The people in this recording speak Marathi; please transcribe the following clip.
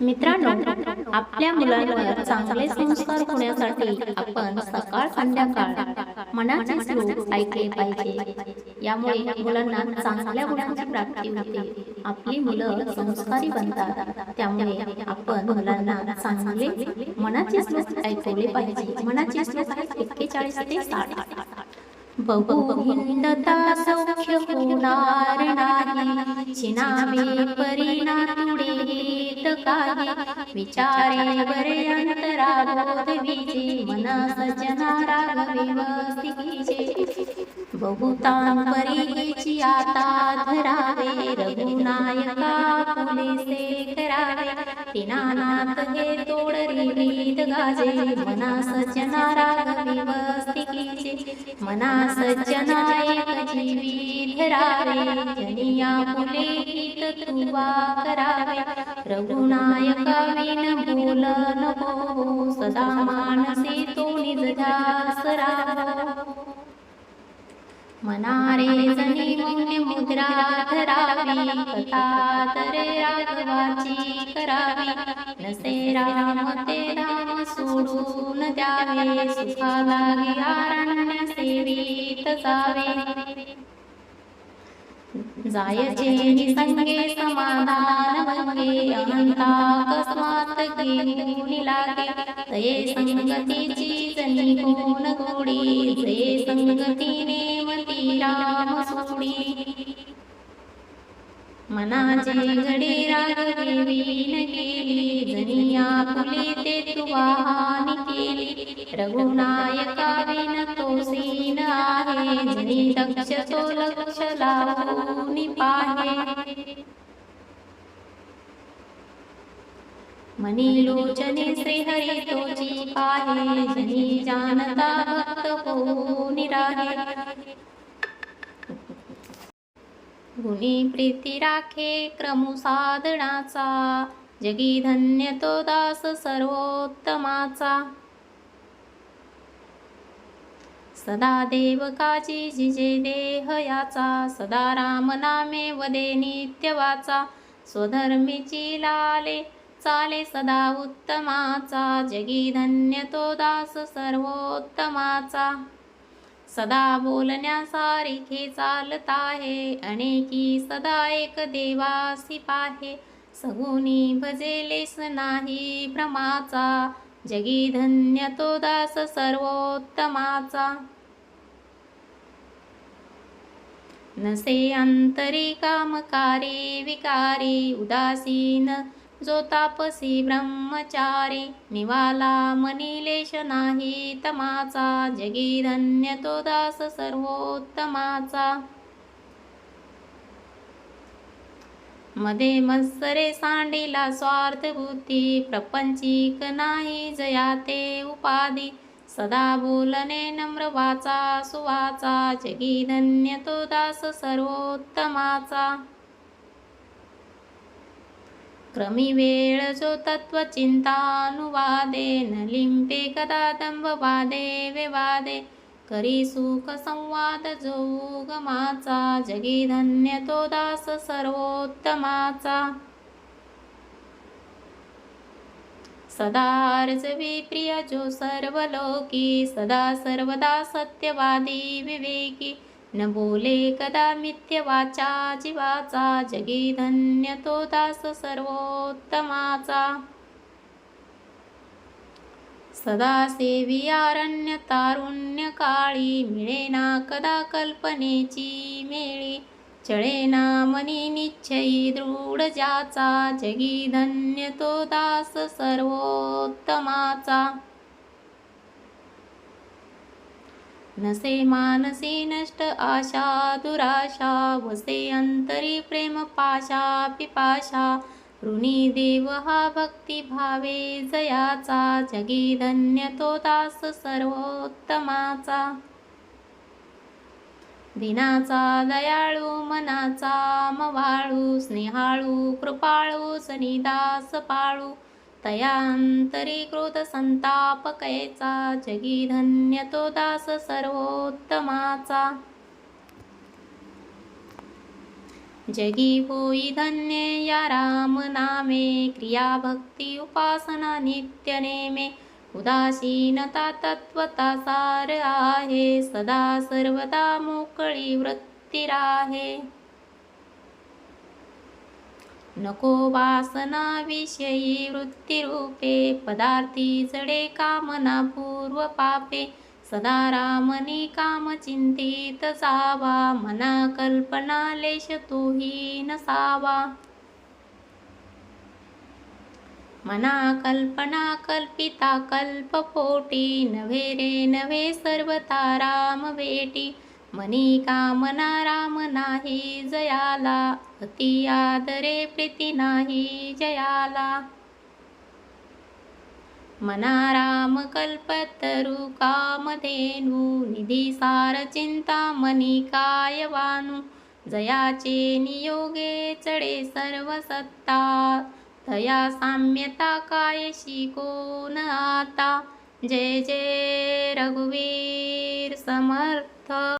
मित्रांनो आपल्या मुलांवर चांगले संस्कार होण्यासाठी आपण सकाळ संध्याकाळ मनाचे श्लोक ऐकले पाहिजे. यामुळे मुलांना चांगल्या गुणांची प्राप्ती होते. आपली मुलं संस्कारी बनतात. त्यामुळे आपण मुलांना चांगले मनाचे श्लोक ऐकवले पाहिजे. मनाचे श्लोक एक्केचाळीस ते साठ. बहु सौख्य होणार नाही. चिनामे परिणा तुडे हेत काही. विचारे बरे अंतराबोध विजे. मना सजना राघवे बहुतां परिगेची आता धरावे. रघुनायका फुलेसे करावे. तिनानात हे तोडरी गीत गाजे. मना सजना राघवी वस्तिकीचे मना सज्जनायक जीवी धरावे जनिया फुले गीत तुवा करावे. रघुनायका विन बोल नको सदा मानसे तो निज ध्यास राहो. मनारे जनी मुन्य मुद्रा धरावी कथा तरे राघवाची करावी। नसे राम ते धाम सोडून द्यावे सुखा लागे आरण्य सेवीत जावे। जायचे निसंगे समाधान भंगे अनंता अकस्मात घेऊन लागे। तये संगतीची जनी कोण गोडी जे संगतीने मती सोडी मनाचे घडे राघवे वीण गेली जनिया फुले ते तुवाहानी केली. रघुनायका विन तो सीन आहे जनी दक्ष तो लक्ष लावून पाहे. मनी लोचने श्री हरी तोची पाहे जनी जानता भक्त हो निराहे गुणी प्रीती राखे क्रमु साधनाचा. जगी धन्य तो दास सर्वोत्तमाचा. सदा देवकाची जिजे देह याचा. सदा राम नामे वदे नित्य वाचा. स्वधर्मीची लाले चाले सदा उत्तमाचा. जगी धन्य तो दास सर्वोत्तमाचा. सदा बोलण्यासारखे चालत आहे. अनेकी सदा एक देवासी पाहे सगुनी भजेलेस नाही भ्रमाचा. जगी धन्य तो दास सर्वोत्तमाचा. नसे अंतरी कामकारी विकारी उदासीन जो तापसी ब्रह्मचारी निवाला मनिलेश नाही तमाचा जगी धन्य तो दास सर्वोत्तमाचा. मध्ये मत्सरे सांडिला स्वार्थ बुद्धी प्रपंचिक नाही जयाते उपाधी. सदा बोलने नम्र वाचा सुवाचा जगी धन्य तो दास सर्वोत्तमाचा. क्रमी वेळ जो तत्व चिंतानुवादे न लिंपे कदा दंभवादे विवादे. करी सुख संवाद जो उगमाचा जगी धन्य तो दास सर्वोत्तमाचा. सदा अर्जवी प्रिय जो सर्व लोकी सदा सर्वदा सत्यवादी विवेकी. न बोले कदा मिथ्यवाचा जीवाचा जगी धन्य तो दास सर्वोत्तमाचा. सदा सेवी तारुण्य काळी मिळेना कदा कल्पनेची मेळी चळेना मनी निश्चयी दृढ ज्याचा जगी धन्य तो दास सर्वोत्तमाचा. नसे मानसे नष्ट आशा दुराशा वसे अंतरी प्रेम पाशा पिपाशा. ऋणी देव हा भक्ती भावे जयाचा जगी धन्य तो दास सर्वोत्तमाचा. दिनाचा दयाळू मनाचा मवाळू स्नेहाळू कृपाळू सनिदास पाळू. तयांतरीकृत क्रोध जगी धन्य तो दास सर्वोत्तमाचा. जगी होई धन्य या राम नामे क्रिया भक्ती उपासना नित्य नेमे. उदासीनता तत्वता सार आहे सदा सर्वदा मोकळी वृत्ती नको वासना विषयी वृत्तीरूपे पदार्थी जडे कामना पूर्व पापे. सदा रामनी काम चिंतित जावा मना कल्पना लेश तोही नसावा. मना कल्पना कल्पिता कल्पपोटी नव्हे रे नव्हे सर्वता राम भेटी मनी कामना राम नाही जयाला अति आदरे प्रीती नाही जयाला. मना राम कल्पतरु कामधेनु निधी सार चिंता मनी काय वानू. जयाचे नियोगे चढे सर्व सत्ता तया साम्यता काय शिकोन आता. जय जय रघुवीर समर्थ.